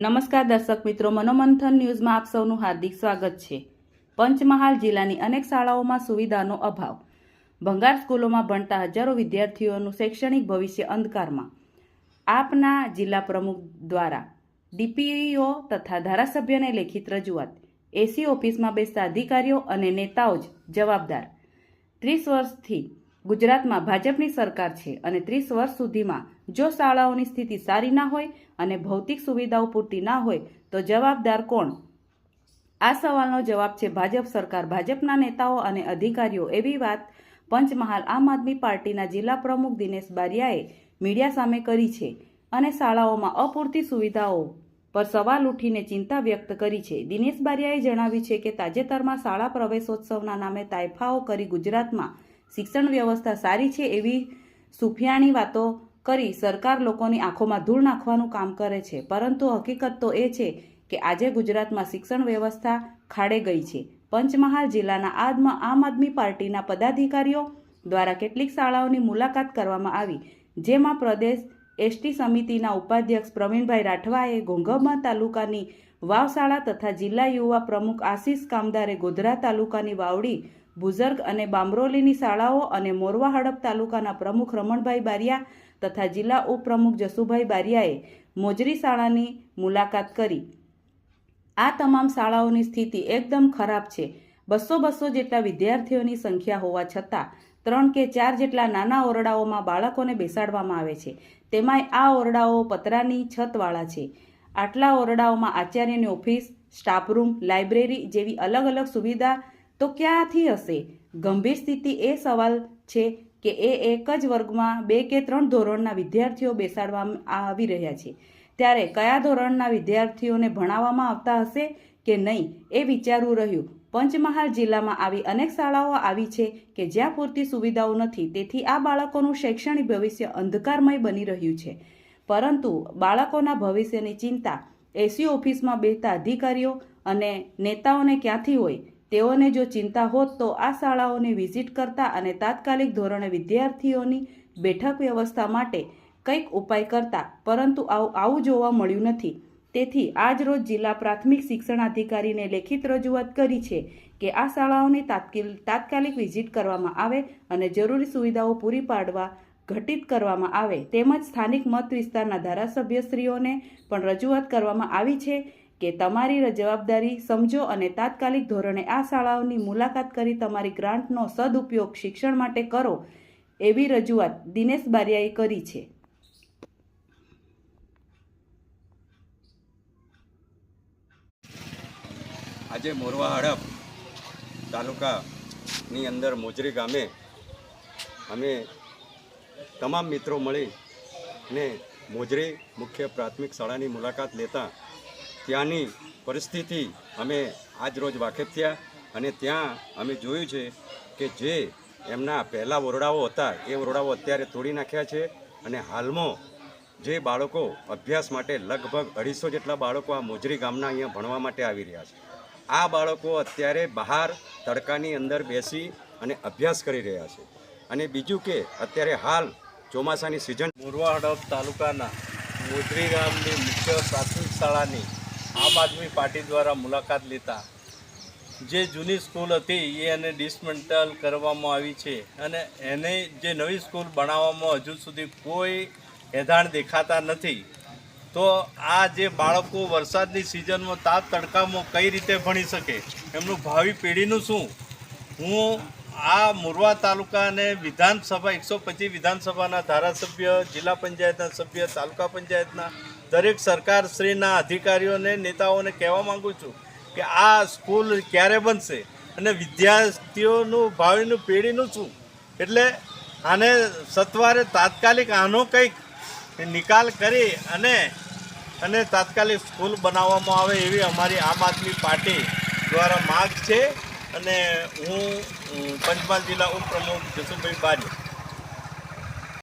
નમસ્કાર દર્શક મિત્રો, મનોમંથન ન્યૂઝમાં આપ સૌનું હાર્દિક સ્વાગત છે. પંચમહાલ જિલ્લાની અનેક શાળાઓમાં સુવિધાનો અભાવ. ભંગાર સ્કૂલોમાં ભણતા હજારો વિદ્યાર્થીઓનું શૈક્ષણિક ભવિષ્ય અંધકારમાં. આપના જિલ્લા પ્રમુખ દ્વારા ડીપીઓ તથા ધારાસભ્યને લેખિત રજૂઆત. એસી ઓફિસમાં બેસતા અધિકારીઓ અને નેતાઓ જ જવાબદાર. ત્રીસ વર્ષથી ગુજરાતમાં ભાજપની સરકાર છે અને ત્રીસ વર્ષ સુધીમાં જો શાળાઓની સ્થિતિ સારી ના હોય અને ભૌતિક સુવિધાઓ પૂરતી ના હોય, તો જવાબદાર કોણ? આ સવાલનો જવાબ છે ભાજપ સરકાર. ભાજપના નેતાઓ અને અધિકારીઓ, એવી વાત પંચમહાલ આમ આદમી પાર્ટીના જિલ્લા પ્રમુખ દિનેશ બારિયાએ મીડિયા સામે કરી છે અને શાળાઓમાં અપૂરતી સુવિધાઓ પર સવાલ ઉઠીને ચિંતા વ્યક્ત કરી છે. દિનેશ બારિયાએ જણાવ્યું છે કે તાજેતરમાં શાળા પ્રવેશોત્સવના નામે તાયફાઓ કરી ગુજરાતમાં શિક્ષણ વ્યવસ્થા સારી છે એવી સુફિયાણી વાતો કરી સરકાર લોકોની આંખોમાં ધૂળ નાખવાનું કામ કરે છે. પરંતુ હકીકત તો એ છે કે આજે ગુજરાતમાં શિક્ષણ વ્યવસ્થા ખાડે ગઈ છે. પંચમહાલ જિલ્લાના આદમાં, આમ આદમી પાર્ટીના પદાધિકારીઓ દ્વારા કેટલીક શાળાઓની મુલાકાત કરવામાં આવી, જેમાં પ્રદેશ એસટી સમિતિના ઉપાધ્યક્ષ પ્રવીણભાઈ રાઠવાએ ઘોંઘામાં તાલુકાની વાવ શાળા તથા જિલ્લા યુવા પ્રમુખ આશીષ કામદારે ગોધરા તાલુકાની વાવડી બુઝર્ગ અને બામરોલીની શાળાઓ અને મોરવા હડપ તાલુકાના પ્રમુખ રમણભાઈ બારિયા તથા જિલ્લા ઉપપ્રમુખ જસુભાઈ બારિયાએ મોજરી શાળાની મુલાકાત કરી. આ તમામ શાળાઓની સ્થિતિ એકદમ ખરાબ છે. બસો બસો જેટલા વિદ્યાર્થીઓની સંખ્યા હોવા છતાં ત્રણ કે ચાર જેટલા નાના ઓરડાઓમાં બાળકોને બેસાડવામાં આવે છે. તેમાંય આ ઓરડાઓ પતરાની છતવાળા છે. આટલા ઓરડાઓમાં આચાર્યની ઓફિસ સ્ટાફરૂમ લાઇબ્રેરી જેવી અલગ અલગ સુવિધા તો ક્યાંથી હશે? ગંભીર સ્થિતિ એ સવાલ છે કે એ એક જ વર્ગમાં બે કે ત્રણ ધોરણના વિદ્યાર્થીઓ બેસાડવામાં આવી રહ્યા છે. ત્યારે કયા ધોરણના વિદ્યાર્થીઓને ભણાવવામાં આવતા હશે કે નહીં એ વિચારવું રહ્યું. પંચમહાલ જિલ્લામાં આવી અનેક શાળાઓ આવી છે કે જ્યાં પૂરતી સુવિધાઓ નથી. તેથી આ બાળકોનું શૈક્ષણિક ભવિષ્ય અંધકારમય બની રહ્યું છે. પરંતુ બાળકોના ભવિષ્યની ચિંતા એસી ઓફિસમાં બેતા અધિકારીઓ અને નેતાઓને ક્યાંથી હોય? તેઓને જો ચિંતા હોત તો આ શાળાઓની વિઝિટ કરતા અને તાત્કાલિક ધોરણે વિદ્યાર્થીઓની બેઠક વ્યવસ્થા માટે કંઈક ઉપાય કરતા, પરંતુ આવું આવું જોવા મળ્યું નથી. તેથી આજ રોજ જિલ્લા પ્રાથમિક શિક્ષણ અધિકારીને લેખિત રજૂઆત કરી છે કે આ શાળાઓની તાત્કાલ, તાત્કાલિક વિઝિટ કરવામાં આવે અને જરૂરી સુવિધાઓ પૂરી પાડવા ઘટિત કરવામાં આવે. તેમજ સ્થાનિક મત વિસ્તારના ધારાસભ્યશ્રીઓને પણ રજૂઆત કરવામાં આવી છે કે તમારી જવાબદારી સમજો અને તાત્કાલિક ધોરણે આ શાળાઓની મુલાકાત કરી તમારી ગ્રાન્ટનો સદુપયોગ શિક્ષણ માટે કરો, એવી રજૂઆત દિનેશ બારિયાએ કરી છે. આજે મોરવા હડપ તાલુકાની અંદર મોજરી ગામે અમે તમામ મિત્રો મળી ને મોજરી મુખ્ય પ્રાથમિક શાળાની મુલાકાત લેતા ત્યાંની પરિસ્થિતિ અમે આજ રોજ વાકેફ થયા અને ત્યાં અમે જોયું છે કે જે એમના પહેલાં ઓરડાઓ હતા, એ ઓરડાઓ અત્યારે તોડી નાખ્યા છે અને હાલમાં જે બાળકો અભ્યાસ માટે લગભગ અઢીસો જેટલા બાળકો આ મોજરી ગામના અહીંયા ભણવા માટે આવી રહ્યા છે. આ બાળકો અત્યારે બહાર તડકાની અંદર બેસી અને અભ્યાસ કરી રહ્યા છે. અને બીજું કે, અત્યારે હાલ ચોમાસાની સિઝન મોરવા હડફ તાલુકાના મોજરી ગામની મુખ્ય પ્રાથમિક શાળાની આમ આદમી પાર્ટી દ્વારા મુલાકાત લેતા જે જૂની સ્કૂલ હતી, એ એને ડિસમેન્ટલ કરવામાં આવી છે અને એને જે નવી સ્કૂલ બનાવવામાં હજુ સુધી કોઈ એધાણ દેખાતા નથી. તો આ જે બાળકો વરસાદની સિઝનમાં તાપ તડકામાં કઈ રીતે ભણી શકે? એમનું ભાવિ પેઢીનું શું? હું આ મોરવા તાલુકાને વિધાનસભા, એકસો પચીસ વિધાનસભાના ધારાસભ્ય, જિલ્લા પંચાયતના સભ્ય, તાલુકા પંચાયતના દરેક સરકારશ્રીના અધિકારીઓને, નેતાઓને કહેવા માગું છું કે આ સ્કૂલ ક્યારે બનશે અને વિદ્યાર્થીઓનું, ભાવિનું પેઢીનું શું? એટલે આને સત્વારે તાત્કાલિક આનો કંઈક નિકાલ કરી અને અને તાત્કાલિક સ્કૂલ બનાવવામાં આવે એવી અમારી આમ આદમી પાર્ટી દ્વારા માગ છે. અને હું પંચમહાલ જિલ્લા ઉપપ્રમુખ જસુભાઈ બારી